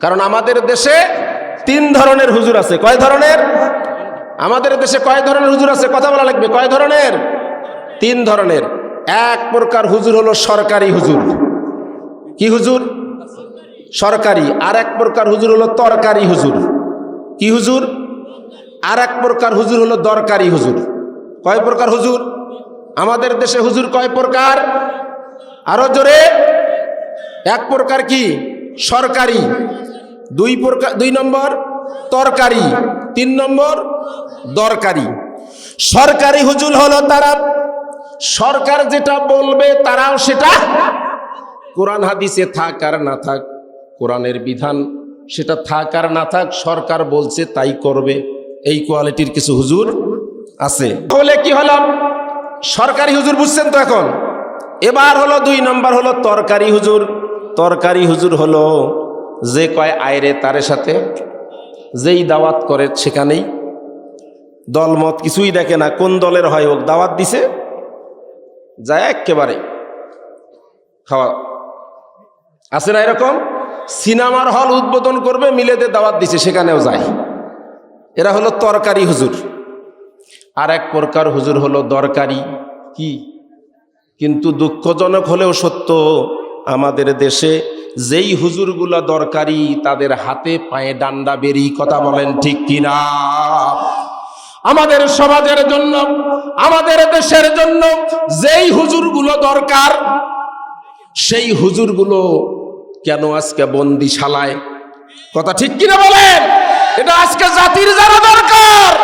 কারণ আমাদের দেশে তিন ধরনের হুজুর আছে। কয় ধরনের? আমাদের দেশে কয় ধরনের হুজুর আছে? কথা বলা লাগবে। কয় ধরনের? তিন ধরনের। এক প্রকার হুজুর হলো সরকারি হুজুর। কি হুজুর? সরকারি। আর এক প্রকার হুজুর হলো তরকারি হুজুর। কি হুজুর? আর এক প্রকার হুজুর হলো দরকারি হুজুর। কয় প্রকার হুজুর? আমাদের দেশে হুজুর কয় প্রকার? আরও জোরে। এক প্রকার কি? সরকারি। দুই প্রকার দুই নম্বর, তরকারি। তিন নম্বর, দরকারি। সরকারি হুজুর হলো তারা, সরকার যেটা বলবে তারাও সেটা কোরআন হাদিসে থাক আর না থাক, কোরআনের বিধান সেটা থাক আর না থাক, সরকার বলছে তাই করবে। এই কোয়ালিটির কিছু হুজুর আছে। তাহলে কি হলো? সরকারি হুজুর বুঝছেন তো এখন? এবার হলো দুই নম্বর হলো তরকারি হুজুর। তরকারি হুজুর হলো যে কয় আয়রে তারের সাথে, যেই দাওয়াত করে সেখানেই দলমত কিছুই দেখে না, কোন দলের হয় হোক, দাওয়াত দিছে, যায় একেবারে খাওয়া। আছে না এরকম? সিনেমার হল উদ্বোধন করবে, মিলেতে দাওয়াত দিছে, সেখানেও যায়। এরা হলো তরকারি হুজুর। আর এক প্রকার হুজুর হলো দরকারি, কি? কিন্তু দুঃখজনক হলেও সত্য, আমাদের দেশে যেই হুজুরগুলা দরকারি তাদের হাতে পায়ে ডান্ডা বেরি কথা বলেন ঠিক কিনা? আমাদের সমাজের জন্য, আমাদের দেশের জন্য যেই হুজুরগুলো দরকার, সেই হুজুরগুলো কেন আজকে বন্দিশালায়? কথা ঠিক কিনা বলেন? এটা আজকে জাতির যারা দরকার।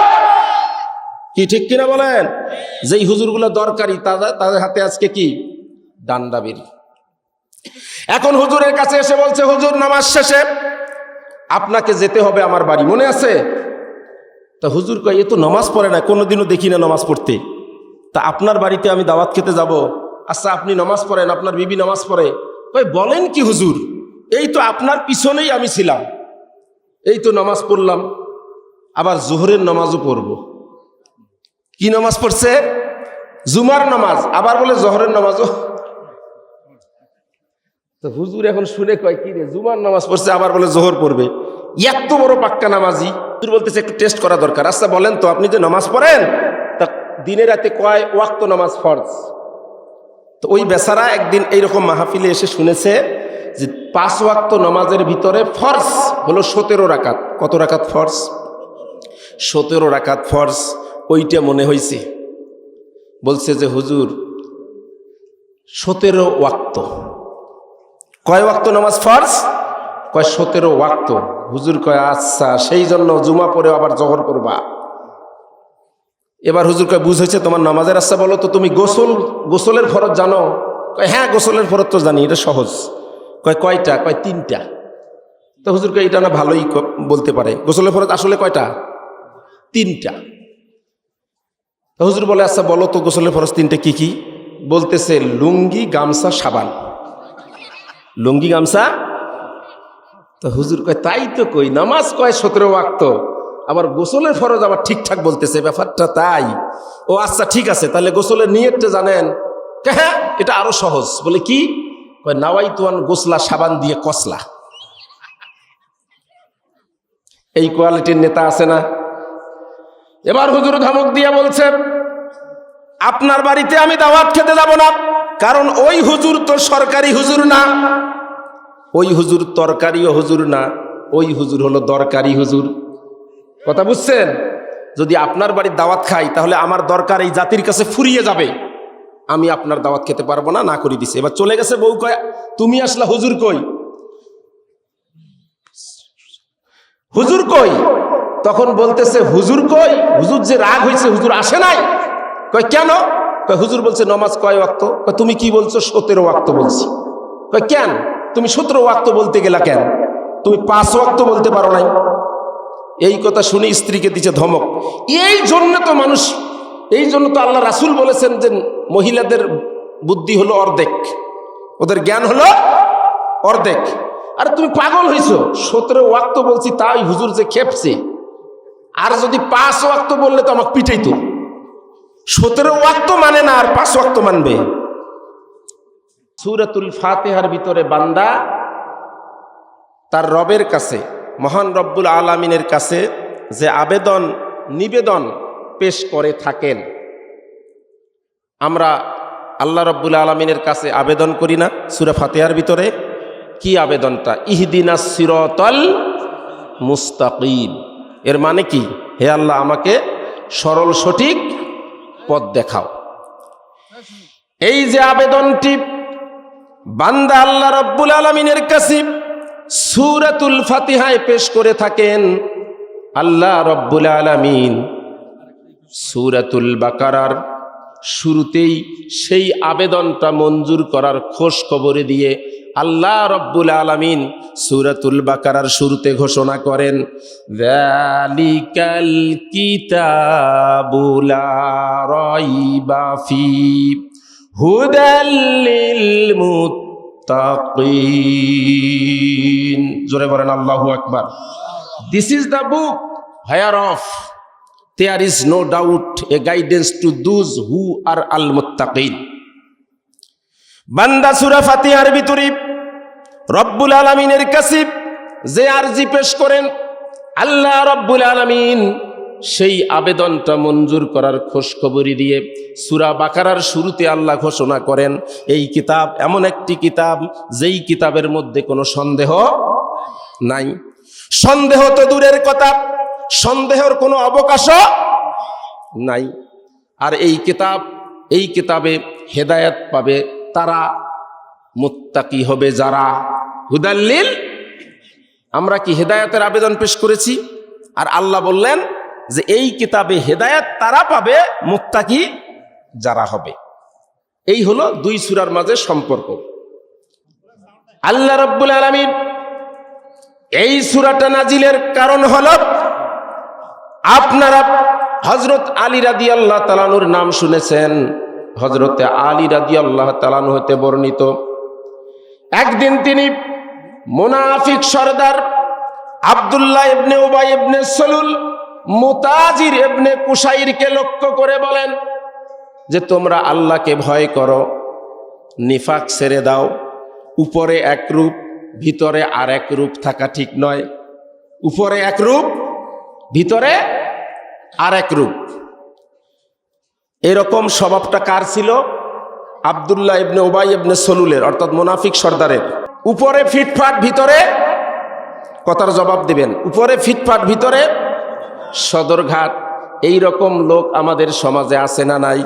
কি ঠিক কিনা বলেন? যেই হুজুরগুলো দরকারি, তাদের তাদের হাতে আজকে কি? ডান্ডা বেরি এখন হুজুরের কাছে এসে বলছে, হুজুর, নামাজ শেষে আপনাকে যেতে হবে আমার বাড়ি। মনে আছে? তা হুজুর কয়, এ তো নামাজ পড়ে না, কোনোদিনও দেখি না নামাজ পড়তে। তা আপনার বাড়িতে আমি দাওয়াত খেতে যাব। আচ্ছা আপনি নামাজ পড়েন, আপনার বিবি নামাজ পড়ে। কয়, বলেন কি হুজুর, এই তো আপনার পিছনেই আমি ছিলাম। এই তো নামাজ পড়লাম, আবার জোহরের নামাজও পড়ব। কি নামাজ পড়ছে? জুমার নামাজ, আবার বলে জোহরের নামাজও। তো হুজুর এখন শুনে কয়, কি রে, জুমার নামাজ পড়ছে, আবার বলে জোহর পড়বে। এত বড় পাক্কা নামাজি। হুজুর বলতেছে, একটু টেস্ট করা দরকার। আচ্ছা বলেন তো, আপনি যে নামাজ পড়েন, তা দিনে রাতে কয় ওয়াক্ত নামাজ ফরজ? তো ওই বেচারা একদিন এইরকম মাহফিলে এসে শুনেছে যে পাঁচ ওয়াক্ত নামাজের ভিতরে ফরজ হলো সতেরো রাকাত। কত রাকাত ফরজ? সতেরো রাকাত ফরজ, ওইটা মনে হয়েছে বলছে যে, হুজুর, সতেরো ওয়াক্ত কয় ওয়াক্ত নামাজ ফরজ? কয় সতেরো ওয়াক্ত। হুজুর কয় আচ্ছা সেই জন্য জুমা পরে আবার জহর করবা। এবার হুজুর কয় বুঝেছে তোমার নামাজের আচ্ছা বলো তো, তুমি গোসল, গোসলের ফরত জানো? কয় হ্যাঁ গোসলের ফরত তো জানি, এটা সহজ। কয়, কয়টা? কয়, তিনটা। তো হুজুর কয়, এটা না ভালোই বলতে পারে। গোসলের ফরত আসলে কয়টা? তিনটা। হুজুর বলে আচ্ছা বলো তো, গোসলের ফরজ তিনটা কি কি? বলতেছে, লুঙ্গি, গামছা, সাবান। লুঙ্গি গামছা? তো হুজুর কয়, তাই তো কই, নামাজ কয় সতেরো ওয়াক্ত? আবার গোসলের ফরজ আবার ঠিকঠাক বলতেছে, ব্যাপারটা তাই। ও আচ্ছা ঠিক আছে, তাহলে গোসলের নিয়তটা জানেন। হ্যাঁ এটা আরও সহজ। বলে কি? কয় নাওয়াই তোয়ান গোসলা, সাবান দিয়ে কসলা। এই কোয়ালিটির নেতা আছে না? এবার হুজুর ধমক দিয়ে বলছে, আপনার বাড়িতে আমি দাওয়াত খেতে যাব না। কারণ ওই হুজুর তো সরকারি হুজুর না। ওই হুজুর তরকারিও হুজুর না। ওই হুজুর হলো দরকারি হুজুর। কথা বুঝছেন? যদি আপনার বাড়ির দাওয়াত খাই, তাহলে আমার দরকার এই জাতির কাছে ফুরিয়ে যাবে। আমি আপনার দাওয়াত খেতে পারব না না করে দিছে। এবার চলে গেছে বউ কয়, তুমি আসলা, হুজুর কই? হুজুর কই? তখন বলতেছে, হুজুর কই? হুজুর যে রাগ হয়েছে হুজুর আসে নাই। কয়, কেন? হুজুর বলছে, নমাজ কয় ওয়াক্ত? তুমি কি বলছো? সতেরো ওয়াক্ত বলছি। কেন? তুমি সতেরো ওয়াক্ত বলতে গেলা কেন? তুমি পাঁচ ওয়াক্ত বলতে পারো নাই। এই কথা শুনে স্ত্রীকে দিচ্ছে ধমক। এই জন্য তো মানুষ, এই জন্য তো আল্লাহ রাসুল বলেছেন যে মহিলাদের বুদ্ধি হলো অর্ধেক। ওদের জ্ঞান হলো অর্ধেক। আরে তুমি পাগল হইছো? সতেরো ওয়াক্ত বলছি, তাই হুজুর যে খেপছে। আর যদি পাঁচ ওয়াক্ত বললে তো আমাকে পিটাইতো। সতেরো ওয়াক্ত মানে না আর পাঁচ ওয়াক্ত মানবে? সুরাতুল ফাতেহার ভিতরে বান্দা তার রবের কাছে, মহান রব্বুল আলমিনের কাছে যে আবেদন, নিবেদন পেশ করে থাকেন। আমরা আল্লাহ রব্বুল আলমিনের কাছে আবেদন করি না সুরে ফাতেহার ভিতরে। কি আবেদনটা? ইহদিনা সিরতল মুস্তাকিম। এর মানে কি? হে আল্লাহ, আমাকে সরল সঠিক পথ দেখাও। এই যে আবেদনটি বান্দা আল্লাহ রব্বুল আলমিনের কাছে সুরাতুল ফাতিহায় পেশ করে থাকেন, আল্লাহ রব্বুল আলমিন সুরাতুল বাকারার শুরুতেই সেই আবেদনটা মঞ্জুর করার খোঁজ খবরে দিয়ে আল্লাহ রব্বুল আলমিন সুরাতুল বাকারার শুরুতে ঘোষণা করেন ভ্যালিকাল কিতাবুলা রইবা ফি হুদাল্লিল মুত্তাকিন জোরে বলেন, আল্লাহু আকবার। This is the book whereof there is no doubt a guidance to those who are আল মুত্তাকিন বান্দা সুরা ফাতিহার ভিতরে রব্বুল আলমিনের কাছে যে আরজি পেশ করেন, আল্লাহ রব্বুল আলমিন সেই আবেদনটা মঞ্জুর করার খোঁজখবরি দিয়ে সুরা বাকারার শুরুতে আল্লাহ ঘোষণা করেন, এই কিতাব এমন একটি কিতাব যেই কিতাবের মধ্যে কোনো সন্দেহ নাই। সন্দেহ তো দূরের কথা, সন্দেহের কোনো অবকাশও নাই। আর এই কিতাব, এই কিতাবে হেদায়েত পাবে তারা মুত্তাকি হবে যারা। হুদাল্লিল, আমরা কি হেদায়তের আবেদন পেশ করেছি? আর আল্লাহ বললেন যে এই কিতাবে হেদায়েত তারা পাবে, মুত্তাকি যারা হবে। এই হলো দুই সুরার মাঝে সম্পর্ক। আল্লাহ রব্বুল আলমিন এই সুরাটা নাজিলের কারণ হল আপনারা হজরত আলী রাদি আল্লাহ তালানুর নাম শুনেছেন। হজরতে আলী রাদি আল্লাহ তালানু হতে বর্ণিত। একদিন তিনি মুনাফিক সর্দার আবদুল্লাহ ইবনে উবাই ইবনে সলুল মুতাজির ইবনে কুসাইরকে লক্ষ্য করে বলেন যে তোমরা আল্লাহকে ভয় করো, নিফাক ছেড়ে দাও, উপরে এক রূপ, ভিতরে আর এক রূপ থাকা ঠিক নয়। উপরে এক রূপ, ভিতরে আর এক রূপ। এরকম স্বভাবটা কার ছিল? আবদুল্লাহ ইবনে ওবাই ইবনে সলুলের, অর্থাৎ মোনাফিক সর্দারের। উপরে ফিটফাট, ভিতরে কথার জবাব দিবেন। উপরে ফিটফাট, ভিতরে সদরঘাট। এই রকম লোক আমাদের সমাজে আছে না নাই?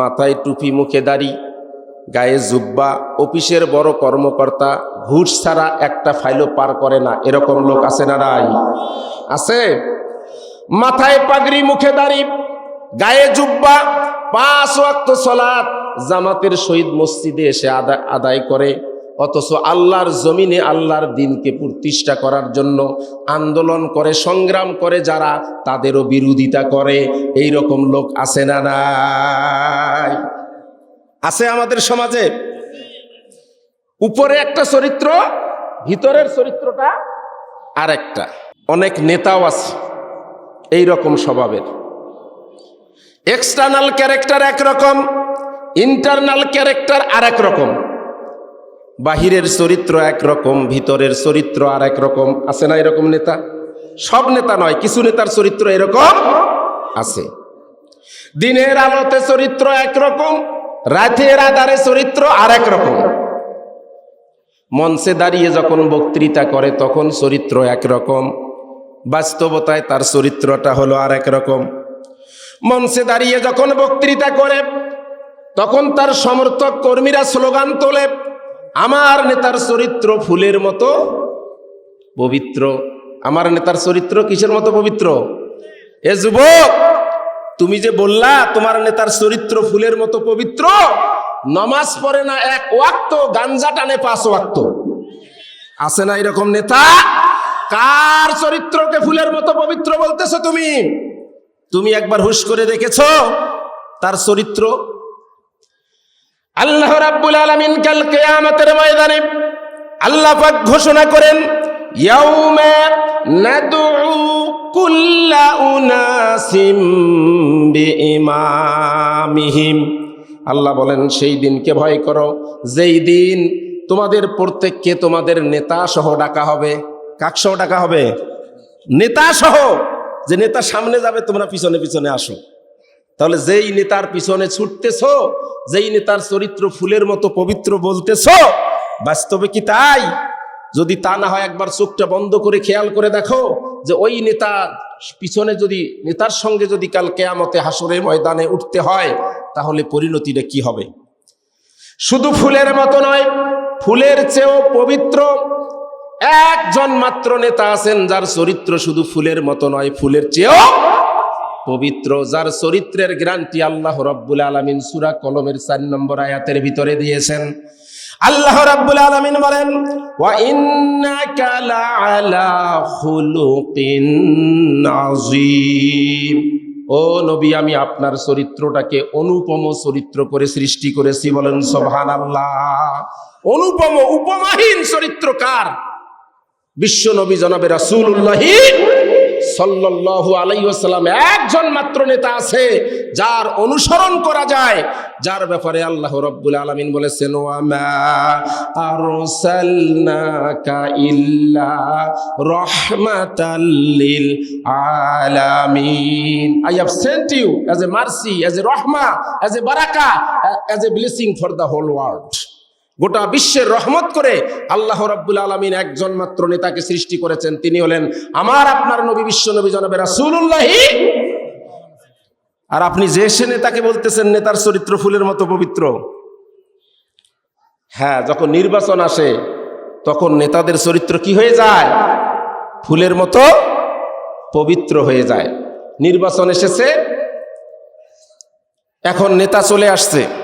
মাথায় টুপি, মুখে দাড়ি, গায়ে জুব্বা, অফিসের বড় কর্মকর্তা, ঘুষ ছাড়া একটা ফাইলও পার করে না। এরকম লোক আছে না নাই? আছে? মাথায় পাগড়ি, মুখে দাড়ি গায়ে জুব্বা, পাঁচ ওয়াক্ত সলাৎ জামাতের শহীদ মসজিদে এসে আদায় আদায় করে। অথচ আল্লাহর জমিনে আল্লাহর দিনকে প্রতিষ্ঠা করার জন্য আন্দোলন করে, সংগ্রাম করে যারা, তাদেরও বিরোধিতা করে। এই রকম লোক আছে না নাই? আছে আমাদের সমাজে? উপরে একটা চরিত্র, ভিতরের চরিত্রটা আর একটা অনেক নেতাও আছে এই রকম স্বভাবের। এক্সটার্নাল ক্যারেক্টার একরকম ইন্টারনাল ক্যারেক্টার আর রকম বাহিরের চরিত্র একরকম, ভিতরের চরিত্র আর এক রকম আছে না এরকম নেতা? সব নেতা নয়, কিছু নেতার চরিত্র এরকম আছে। দিনের আলোতে চরিত্র একরকম, রাতের আধারে চরিত্র আর রকম মঞ্চে দাঁড়িয়ে যখন বক্তৃতা করে, তখন চরিত্র একরকম। বাস্তবতায় তার চরিত্রটা হলো আর রকম মঞ্চে দাঁড়িয়ে যখন বক্তৃতা করে, তখন তার সমর্থক কর্মীরা স্লোগান তোলে, আমার নেতার চরিত্র ফুলের মতো পবিত্র। আমার নেতার চরিত্র কিসের মতো পবিত্র? এ যুবক, তুমি যে বললা তোমার নেতার চরিত্র ফুলের মতো পবিত্র, নমাজ পড়ে না এক ওয়াক্ত, গাঞ্জা টানে পাঁচ ওয়াক্ত। আছে না এরকম নেতা? কার চরিত্রকে ফুলের মতো পবিত্র বলতেছো তুমি? তুমি একবার হুশ করে দেখেছ তার চরিত্র? আল্লাহ রাব্বুল আলামিন কাল কিয়ামতের ময়দানে আল্লাহ পাক ঘোষণা করেন, ইয়াউমা নাদউ কুল্লা উনাসিম বিইমামিহিম। আল্লাহ বলেন, সেই দিনকে ভয় করো। যেই দিন তোমাদের প্রত্যেককে তোমাদের নেতা সহ ডাকা হবে। কাক সহ ডাকা হবে? নেতা সহ। যে নেতা সামনে যাবে, তোমরা পিছনে পিছনে আসো। তাহলে যেই নেতার পিছনে ছুটতেছ, যেই নেতার চরিত্র ফুলের মতো পবিত্র বলতেছ, বাস্তবে কি তাই? যদি তা না হয়, একবার চোখটা বন্ধ করে খেয়াল করে দেখো যে ওই নেতা পিছনে যদি, নেতার সঙ্গে যদি কাল কেয়ামতে হাসরের ময়দানে উঠতে হয়, তাহলে পরিণতিটা কি হবে? শুধু ফুলের মতো নয়, ফুলের চেয়েও পবিত্র একজন মাত্র নেতা আছেন, যার চরিত্র শুধু ফুলের মতো নয়, ফুলের চেয়েও পবিত্র। যার চরিত্রের গ্রান্টি আল্লাহ রব্বুল আলমিন সুরা কলমের চার নম্বর আয়াতের ভিতরে দিয়েছেন। আল্লাহ রাব্বুল আলামিন বলেন, ওয়া ও নবী, আমি আপনার চরিত্রটাকে অনুপম চরিত্র করে সৃষ্টি করেছি, বলেন সুবহানাল্লাহ। অনুপম, উপমাহীন চরিত্র কার? বিশ্ব নবী জনাবে রাসূলুল্লাহি সাল্লাল্লাহু আলাইহি ওয়াসাল্লাম একজন মাত্র নেতা আছে, যার অনুসরণ করা যায়, যার ব্যাপারে আল্লাহ রাব্বুল আলামিন বলেছেন, ওয়া মা ইল্লা রাহমাতাল লিল আলামিন। I have sent you as a mercy as a রহমা as a Baraka as a blessing for the whole world গোটা বিশ্বের রহমত করে আল্লাহ রাব্বুল আলমিন একজন মাত্র নেতাকে সৃষ্টি করেছেন। তিনি হলেন আমার আপনার নবী, বিশ্ব নবী জনাবে রাসূলুল্লাহি। আর আপনি যে সে নেতাকে বলতেছেন, নেতার চরিত্র ফুলের মতো পবিত্র। হ্যাঁ যখন নির্বাচন আসে, তখন নেতাদের চরিত্র কি হয়ে যায়? ফুলের মতো পবিত্র হয়ে যায়। নির্বাচন এসেছে, এখন নেতা চলে আসছে।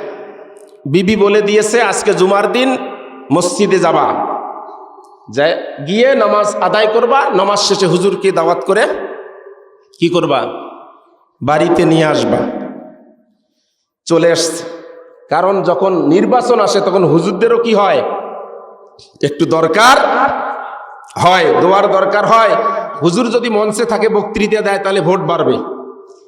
বিবি বলে দিয়েছে, আজকে জুমার দিন মসজিদে যাবা। যে গিয়ে নামাজ আদায় করবা, নামাজ শেষে হুজুরকে দাওয়াত করে কি করবা? বাড়িতে নিয়ে আসবা। চলে আসছে। কারণ যখন নির্বাচন আসে, তখন হুজুরদেরও কি হয়? একটু দরকার হয়, দোয়ার দরকার হয়। হুজুর যদি মঞ্চে থাকে, বক্তৃতা দেয়, তাহলে ভোট বাড়বে।